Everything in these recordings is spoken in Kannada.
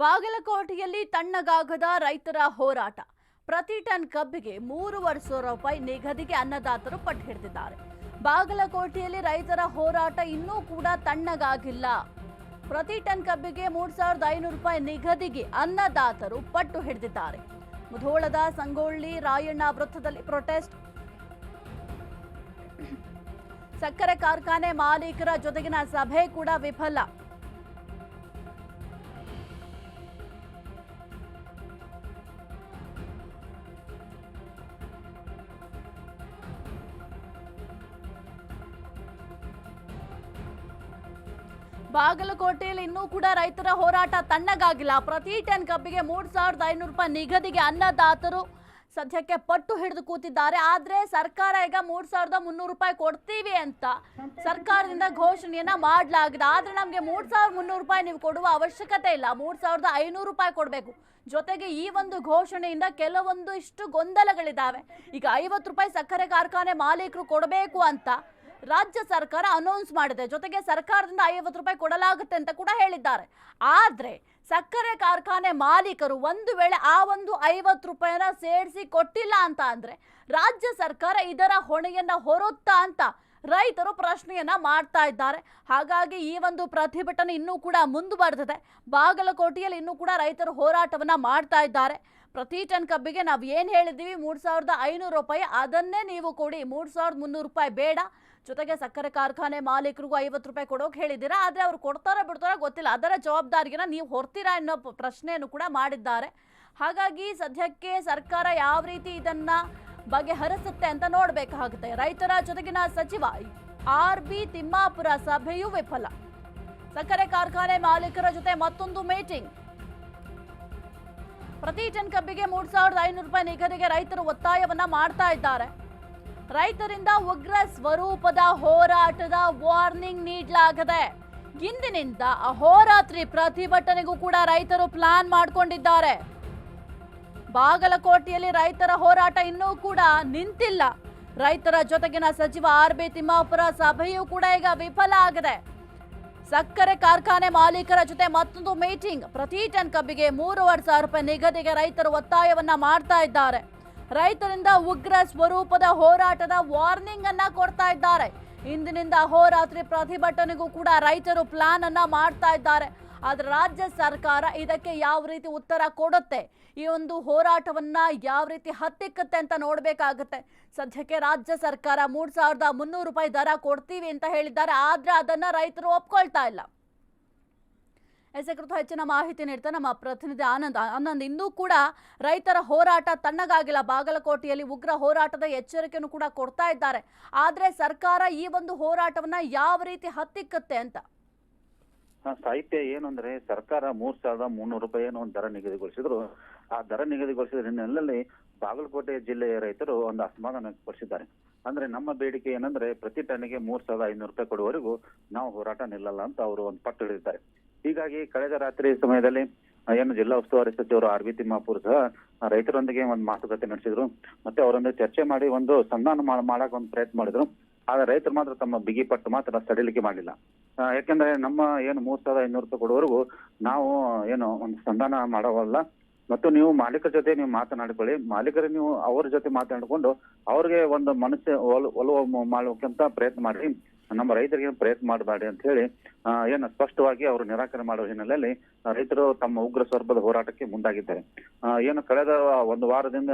ಬಾಗಲಕೋಟೆಯಲ್ಲಿ ತಣ್ಣಗಾಗದ ರೈತರ ಹೋರಾಟ. ಪ್ರತಿ ಟನ್ ಕಬ್ಬಿಗೆ ಮೂರುವರೆ ಸಾವಿರ ರೂಪಾಯಿ ನಿಗದಿಗೆ ಅನ್ನದಾತರು ಪಟ್ಟು ಹಿಡಿದಿದ್ದಾರೆ. ಬಾಗಲಕೋಟೆಯಲ್ಲಿ ರೈತರ ಹೋರಾಟ ಇನ್ನೂ ಕೂಡ ತಣ್ಣಗಾಗಿಲ್ಲ. ಪ್ರತಿ ಟನ್ ಕಬ್ಬಿಗೆ ಮೂರು ಸಾವಿರದ ಐನೂರು ರೂಪಾಯಿ ನಿಗದಿಗೆ ಅನ್ನದಾತರು ಪಟ್ಟು ಹಿಡಿದಿದ್ದಾರೆ. ಮುಧೋಳದ ಸಂಗೊಳ್ಳಿ ರಾಯಣ್ಣ ವೃತ್ತದಲ್ಲಿ ಪ್ರೊಟೆಸ್ಟ್ ಸಕ್ಕರೆ ಕಾರ್ಖಾನೆ ಮಾಲೀಕರ ಜೊತೆಗಿನ ಸಭೆ ಕೂಡ ವಿಫಲ. ಬಾಗಲಕೋಟೆಯಲ್ಲಿ ಇನ್ನೂ ಕೂಡ ರೈತರ ಹೋರಾಟ ತಣ್ಣಗಾಗಿಲ್ಲ. ಪ್ರತಿ ಟನ್ ಕಬ್ಬಿಗೆ ಮೂರು ಸಾವಿರದ ಐನೂರು ರೂಪಾಯಿ ನಿಗದಿಗೆ ಅನ್ನದಾತರು ಸದ್ಯಕ್ಕೆ ಪಟ್ಟು ಹಿಡಿದು ಕೂತಿದ್ದಾರೆ. ಆದ್ರೆ ಸರ್ಕಾರ ಈಗ ಮೂರ್ ಸಾವಿರದ ಮುನ್ನೂರು ರೂಪಾಯಿ ಕೊಡ್ತೀವಿ ಅಂತ ಸರ್ಕಾರದಿಂದ ಘೋಷಣೆಯನ್ನ ಮಾಡಲಾಗಿದೆ. ಆದ್ರೆ ನಮಗೆ ಮೂರ್ ಸಾವಿರದ ಮುನ್ನೂರು ರೂಪಾಯಿ ನೀವು ಕೊಡುವ ಅವಶ್ಯಕತೆ ಇಲ್ಲ. ಮೂರ್ ಸಾವಿರದ ಐನೂರು ರೂಪಾಯಿ ಕೊಡಬೇಕು. ಜೊತೆಗೆ ಈ ಒಂದು ಘೋಷಣೆಯಿಂದ ಕೆಲವೊಂದು ಇಷ್ಟು ಗೊಂದಲಗಳಿದ್ದಾವೆ. ಈಗ ಐವತ್ತು ರೂಪಾಯಿ ಸಕ್ಕರೆ ಕಾರ್ಖಾನೆ ಮಾಲೀಕರು ಕೊಡಬೇಕು ಅಂತ ರಾಜ್ಯ ಸರ್ಕಾರ ಅನೌನ್ಸ್ ಮಾಡಿದೆ. ಜೊತೆಗೆ ಸರ್ಕಾರದಿಂದ ಐವತ್ತು ರೂಪಾಯಿ ಕೊಡಲಾಗುತ್ತೆ ಅಂತ ಕೂಡ ಹೇಳಿದ್ದಾರೆ. ಆದರೆ ಸಕ್ಕರೆ ಕಾರ್ಖಾನೆ ಮಾಲೀಕರು ಒಂದು ವೇಳೆ ಆ ಒಂದು ಐವತ್ತು ರೂಪಾಯಿನ ಸೇರಿಸಿ ಕೊಟ್ಟಿಲ್ಲ ಅಂತ ಅಂದರೆ ರಾಜ್ಯ ಸರ್ಕಾರ ಇದರ ಹೊಣೆಯನ್ನ ಹೊರುತ್ತಾ ಅಂತ ರೈತರು ಪ್ರಶ್ನೆಯನ್ನ ಮಾಡ್ತಾ ಇದ್ದಾರೆ. ಹಾಗಾಗಿ ಈ ಒಂದು ಪ್ರತಿಭಟನೆ ಇನ್ನೂ ಕೂಡ ಮುಂದುವರೆದಿದೆ. ಬಾಗಲಕೋಟೆಯಲ್ಲಿ ಇನ್ನೂ ಕೂಡ ರೈತರು ಹೋರಾಟವನ್ನ ಮಾಡ್ತಾ ಇದ್ದಾರೆ. ಪ್ರತಿ ಟನ್ ಕಬ್ಬಿಗೆ ನಾವು ಏನು ಹೇಳಿದ್ದೀವಿ? ಮೂರು ಸಾವಿರದ ಐನೂರು ರೂಪಾಯಿ. ಅದನ್ನೇ ನೀವು ಕೊಡಿ. ಮೂರು ಸಾವಿರದ ಮುನ್ನೂರು ರೂಪಾಯಿ ಬೇಡ. ಜೊತೆಗೆ ಸಕ್ಕರೆ ಕಾರ್ಖಾನೆ ಮಾಲೀಕರಿಗೂ ಐವತ್ತು ರೂಪಾಯಿ ಕೊಡೋಕೆ ಹೇಳಿದ್ದೀರಾ? ಆದರೆ ಅವರು ಕೊಡ್ತಾರೋ ಬಿಡ್ತಾರೋ ಗೊತ್ತಿಲ್ಲ. ಅದರ ಜವಾಬ್ದಾರಿನ ನೀವು ಹೊರ್ತೀರಾ ಅನ್ನೋ ಪ್ರಶ್ನೆಯನ್ನು ಕೂಡ ಮಾಡಿದ್ದಾರೆ. ಹಾಗಾಗಿ ಸದ್ಯಕ್ಕೆ ಸರ್ಕಾರ ಯಾವ ರೀತಿ ಇದನ್ನ ಬಗೆಹರಿಸುತ್ತೆ ಅಂತ ನೋಡಬೇಕಾಗುತ್ತೆ. ರೈತರ ಜೊತೆಗಿನ ಸಚಿವ ಆರ್ ಬಿ ತಿಮ್ಮಾಪುರ ಸಭೆಯೂ ವಿಫಲ. ಸಕ್ಕರೆ ಕಾರ್ಖಾನೆ ಮಾಲೀಕರ ಜೊತೆ ಮತ್ತೊಂದು ಮೀಟಿಂಗ್. ಪ್ರತಿ ಟನ್ ಕಬ್ಬಿಗೆ ಮೂರ್ ಸಾವಿರದ ಐನೂರು ರೂಪಾಯಿ ನಿಗದಿಗೆ ರೈತರು ಒತ್ತಾಯವನ್ನ ಮಾಡ್ತಾ ಇದ್ದಾರೆ. ರೈತರಿಂದ ಉಗ್ರ ಸ್ವರೂಪದ ಹೋರಾಟದ ವಾರ್ನಿಂಗ್ ನೀಡಲಾಗಿದೆ ಇಂದಿನಿಂದ ಅಹೋರಾತ್ರಿ ಪ್ರತಿಭಟನೆಗೂ ಕೂಡ ರೈತರು ಪ್ಲಾನ್ ಮಾಡಿಕೊಂಡಿದ್ದಾರೆ. ಬಾಗಲಕೋಟೆಯಲ್ಲಿ ರೈತರ ಹೋರಾಟ ಇನ್ನೂ ಕೂಡ ನಿಂತಿಲ್ಲ. ರೈತರ ಜೊತೆಗಿನ ಸಚಿವ ಆರ್ ಬಿ ತಿಮ್ಮಾಪುರ ಸಭೆಯೂ ಕೂಡ ಈಗ ವಿಫಲ ಆಗಿದೆ. ಸಕ್ಕರೆ ಕಾರ್ಖಾನೆ ಮಾಲೀಕರ ಜೊತೆ ಮತ್ತೊಂದು ಮೀಟಿಂಗ್. ಪ್ರತಿ ಟನ್ ಕಬ್ಬಿಗೆ ಮೂರುವರೆ ಸಾವಿರ ರೂಪಾಯಿ ನಿಗದಿಗೆ ರೈತರು ಒತ್ತಾಯವನ್ನ ಮಾಡ್ತಾ ಇದ್ದಾರೆ. ರೈತರಿಂದ ಉಗ್ರ ಸ್ವರೂಪದ ಹೋರಾಟದ ವಾರ್ನಿಂಗ್ ಅನ್ನ ಕೊಡ್ತಾ ಇದ್ದಾರೆ. ಇಂದಿನಿಂದ ಹೋರಾತ್ರಿ ಪ್ರತಿಭಟನೆಗೂ ಕೂಡ ರೈತರು ಪ್ಲಾನ್ ಅನ್ನ ಮಾಡ್ತಾ ಇದ್ದಾರೆ. ಆದ್ರೆ ರಾಜ್ಯ ಸರ್ಕಾರ ಇದಕ್ಕೆ ಯಾವ ರೀತಿ ಉತ್ತರ ಕೊಡುತ್ತೆ? ಈ ಒಂದು ಹೋರಾಟವನ್ನ ಯಾವ ರೀತಿ ಹತ್ತಿಕ್ಕತ್ತೆ ಅಂತ ನೋಡ್ಬೇಕಾಗತ್ತೆ. ಸದ್ಯಕ್ಕೆ ರಾಜ್ಯ ಸರ್ಕಾರ ಮೂರ್ ಸಾವಿರದ ಮುನ್ನೂರು ರೂಪಾಯಿ ದರ ಕೊಡ್ತೀವಿ ಅಂತ ಹೇಳಿದ್ದಾರೆ. ಆದ್ರೆ ಅದನ್ನ ರೈತರು ಒಪ್ಕೊಳ್ತಾ ಇಲ್ಲ. ಎಸ್ ಹೆಚ್ಚಿನ ಮಾಹಿತಿ ನೀಡ್ತಾ ನಮ್ಮ ಪ್ರತಿನಿಧಿ ಆನಂದ್. ಆನಂದ್, ಇನ್ನೂ ಕೂಡ ರೈತರ ಹೋರಾಟ ತಣ್ಣಗಾಗಿಲ್ಲ. ಬಾಗಲಕೋಟೆಯಲ್ಲಿ ಉಗ್ರ ಹೋರಾಟದ ಎಚ್ಚರಿಕೆಯನ್ನು ಕೂಡ ಕೊಡ್ತಾ ಇದ್ದಾರೆ. ಆದ್ರೆ ಸರ್ಕಾರ ಈ ಒಂದು ಹೋರಾಟವನ್ನ ಯಾವ ರೀತಿ ಹತ್ತಿಕ್ಕತ್ತೆ ಅಂತ? ಸಾಹಿತ್ಯ ಏನಂದ್ರೆ ಸರ್ಕಾರ ಮೂರ್ ಸಾವಿರದ ಮುನ್ನೂರು ರೂಪಾಯಿ ಏನೋ ಒಂದು ದರ ನಿಗದಿಗೊಳಿಸಿದ್ರು. ಆ ದರ ನಿಗದಿಗೊಳಿಸಿದ ಹಿನ್ನೆಲೆಯಲ್ಲಿ ಬಾಗಲಕೋಟೆ ಜಿಲ್ಲೆಯ ರೈತರು ಒಂದು ಅಸಮಾಧಾನ ವ್ಯಕ್ತಪಡಿಸಿದ್ದಾರೆ. ಅಂದ್ರೆ ನಮ್ಮ ಬೇಡಿಕೆ ಏನಂದ್ರೆ ಪ್ರತಿ ಟನ್ನಿಗೆ ಮೂರ್ ಸಾವಿರದ ಐನೂರು ರೂಪಾಯಿ ಕೊಡುವವರೆಗೂ ನಾವು ಹೋರಾಟ ನಿಲ್ಲಲ್ಲ ಅಂತ ಅವರು ಒಂದು ಪಟ್ಟು ಹಿಡಿದಿದ್ದಾರೆ ಹೀಗಾಗಿ ಕಳೆದ ರಾತ್ರಿ ಸಮಯದಲ್ಲಿ ಏನು ಜಿಲ್ಲಾ ಉಸ್ತುವಾರಿ ಸಚಿವರು ಆರ್ ಬಿ ತಿಮ್ಮಾಪುರ್ ಸಹ ರೈತರೊಂದಿಗೆ ಒಂದು ಮಾತುಕತೆ ನಡೆಸಿದ್ರು. ಮತ್ತೆ ಅವರೊಂದಿಗೆ ಚರ್ಚೆ ಮಾಡಿ ಒಂದು ಸಂಧಾನ ಮಾಡ- ಮಾಡಕ್ ಒಂದು ಪ್ರಯತ್ನ ಮಾಡಿದ್ರು. ಆದ್ರೆ ರೈತರು ಮಾತ್ರ ತಮ್ಮ ಬಿಗಿ ಪಟ್ಟು ಮಾತ್ರ ಸಡಿಲಿಕೆ ಮಾಡಲಿಲ್ಲ ಆ, ಯಾಕೆಂದ್ರೆ ನಮ್ಮ ಏನು ಮೂರ್ ಸಾವಿರದ ಐನೂರು ರೂಪಾಯಿ ಕೊಡುವವರೆಗೂ ನಾವು ಏನು ಒಂದು ಸಂಧಾನ ಮಾಡವಲ್ಲ ಮತ್ತು ನೀವು ಮಾಲೀಕರ ಜೊತೆ ನೀವು ಮಾತನಾಡಿಕೊಳ್ಳಿ ಮಾಲೀಕರು ನೀವು ಅವ್ರ ಜೊತೆ ಮಾತನಾಡಿಕೊಂಡು ಅವ್ರಿಗೆ ಒಂದು ಮನಸ್ಸು ಒಲ- ಒಲವು ಮಾಡುವಂತ ಪ್ರಯತ್ನ ಮಾಡಿ ನಮ್ಮ ರೈತರಿಗೆ ಪ್ರಯತ್ನ ಮಾಡಬೇಡಿ ಅಂತ ಹೇಳಿ ಏನು ಸ್ಪಷ್ಟವಾಗಿ ಅವರು ನಿರಾಕರಣೆ ಮಾಡುವ ಹಿನ್ನೆಲೆಯಲ್ಲಿ ರೈತರು ತಮ್ಮ ಉಗ್ರ ಸ್ವರ್ಪದ ಹೋರಾಟಕ್ಕೆ ಮುಂದಾಗಿದ್ದಾರೆ. ಏನು ಕಳೆದ ಒಂದು ವಾರದಿಂದ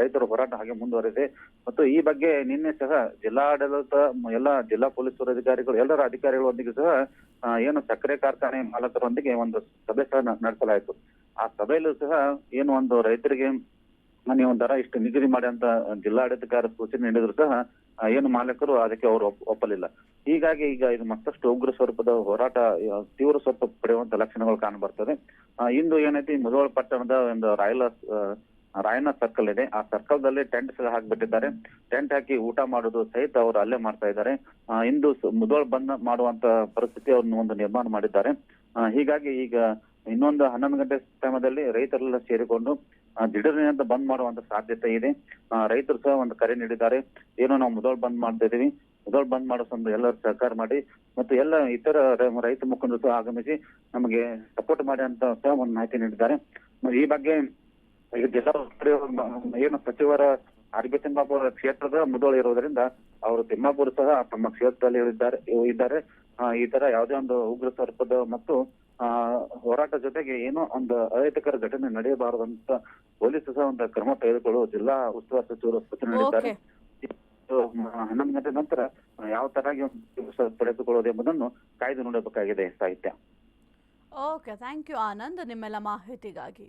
ರೈತರು ಹೋರಾಟ ಹಾಗೆ ಮುಂದುವರೆದಿದೆ. ಮತ್ತು ಈ ಬಗ್ಗೆ ನಿನ್ನೆ ಸಹ ಜಿಲ್ಲಾಡಳಿತ, ಎಲ್ಲ ಜಿಲ್ಲಾ ಪೊಲೀಸ್ ಅಧಿಕಾರಿಗಳು ಎಲ್ಲರ ಅಧಿಕಾರಿಗಳೊಂದಿಗೆ ಸಹ ಏನು ಸಕ್ಕರೆ ಕಾರ್ಖಾನೆ ಮಾಲಕರೊಂದಿಗೆ ಒಂದು ಸಭೆ ಸಹ ನಡೆಸಲಾಯಿತು. ಆ ಸಭೆಯಲ್ಲೂ ಸಹ ಏನು ಒಂದು ರೈತರಿಗೆ, ನೀವು ದರ ಇಷ್ಟು ನಿಗದಿ ಮಾಡಿ ಅಂತ ಜಿಲ್ಲಾಡಳಿತಕಾರ ಸೂಚನೆ ನೀಡಿದ್ರು ಸಹ ಏನು ಮಾಲೀಕರು ಅದಕ್ಕೆ ಅವರು ಒಪ್- ಒಪ್ಪಲಿಲ್ಲ. ಹೀಗಾಗಿ ಈಗ ಇದು ಮತ್ತಷ್ಟು ಉಗ್ರ ಸ್ವರೂಪದ ಹೋರಾಟ ತೀವ್ರ ಸ್ವರೂಪ ಪಡೆಯುವಂತ ಲಕ್ಷಣಗಳು ಕಾಣ ಬರ್ತದೆ. ಆ, ಇಂದು ಏನೈತಿ ಮುಧೋಳ ಪಟ್ಟಣದ ಒಂದು ರಾಯಲ ರಾಯನ ಸರ್ಕಲ್ ಇದೆ. ಆ ಸರ್ಕಲ್ ದಲ್ಲಿ ಟೆಂಟ್ ಹಾಕಿಬಿಟ್ಟಿದ್ದಾರೆ. ಟೆಂಟ್ ಹಾಕಿ ಊಟ ಮಾಡೋದು ಸಹಿತ ಅವರು ಅಲ್ಲೇ ಮಾಡ್ತಾ ಇದ್ದಾರೆ. ಇಂದು ಮುಧೋಳ ಬಂದ್ ಮಾಡುವಂತ ಪರಿಸ್ಥಿತಿ ಅವ್ರನ್ನ ಒಂದು ನಿರ್ಮಾಣ ಮಾಡಿದ್ದಾರೆ. ಹೀಗಾಗಿ ಈಗ ಇನ್ನೊಂದು ಹನ್ನೊಂದು ಗಂಟೆ ಸಮಯದಲ್ಲಿ ರೈತರೆಲ್ಲ ಸೇರಿಕೊಂಡು ದಿಢೀರ್ನಿಂದ ಬಂದ್ ಮಾಡುವಂತ ಸಾಧ್ಯತೆ ಇದೆ. ರೈತರು ಸಹ ಒಂದು ಕರೆ ನೀಡಿದ್ದಾರೆ. ಏನು ನಾವು ಮೊದಲು ಬಂದ್ ಮಾಡ್ತಾ ಇದೀವಿ. ಮೊದಲು ಬಂದ್ ಮಾಡಿಸೊಂದು ಎಲ್ಲರೂ ಸಹಕಾರ ಮಾಡಿ ಮತ್ತು ಎಲ್ಲ ಇತರ ರೈತ ಮುಖಂಡರು ಸಹ ಆಗಮಿಸಿ ನಮಗೆ ಸಪೋರ್ಟ್ ಮಾಡಿ ಅಂತ ಸಹ ಒಂದು ಮಾಹಿತಿ ನೀಡಿದ್ದಾರೆ. ಈ ಬಗ್ಗೆ ಜಿಲ್ಲಾ ಏನು ಸಚಿವರ ಆರ್ ಬಿ ತಿಮ್ಮಾಪುರ ಕ್ಷೇತ್ರದ ಮೊದಲು ಇರುವುದರಿಂದ ಅವರು ತಿಮ್ಮಾಪುರ ಸಹ ತಮ್ಮ ಕ್ಷೇತ್ರದಲ್ಲಿ ಇದ್ದಾರೆ ಇದ್ದಾರೆ. ಈ ತರ ಯಾವುದೇ ಒಂದು ಉಗ್ರ ಸ್ವರೂಪದ ಮತ್ತು ಹೋರಾಟ ಜೊತೆಗೆ ಏನೋ ಒಂದು ಅಹಿತಕರ ಘಟನೆ ನಡೆಯಬಾರದು ಅಂತ ಪೊಲೀಸ್ ಸಹ ಒಂದು ಕ್ರಮ ತೆಗೆದುಕೊಳ್ಳುವ ಜಿಲ್ಲಾ ಉಸ್ತುವಾರಿ ಸಚಿವರು ಸೂಚನೆ ನೀಡಿದ್ದಾರೆ. ಹನ್ನೊಂದು ಗಂಟೆ ನಂತರ ಯಾವ ತರವಾಗಿ ದಿವಸ ಪಡೆದುಕೊಳ್ಳೋದು ಎಂಬುದನ್ನು ಕಾಯ್ದು ನೋಡಬೇಕಾಗಿದೆ ಸಾಹಿತ್ಯ. ಓಕೆ ಥ್ಯಾಂಕ್ ಯು ಆನಂದ್ ನಿಮ್ಮೆಲ್ಲ ಮಾಹಿತಿಗಾಗಿ.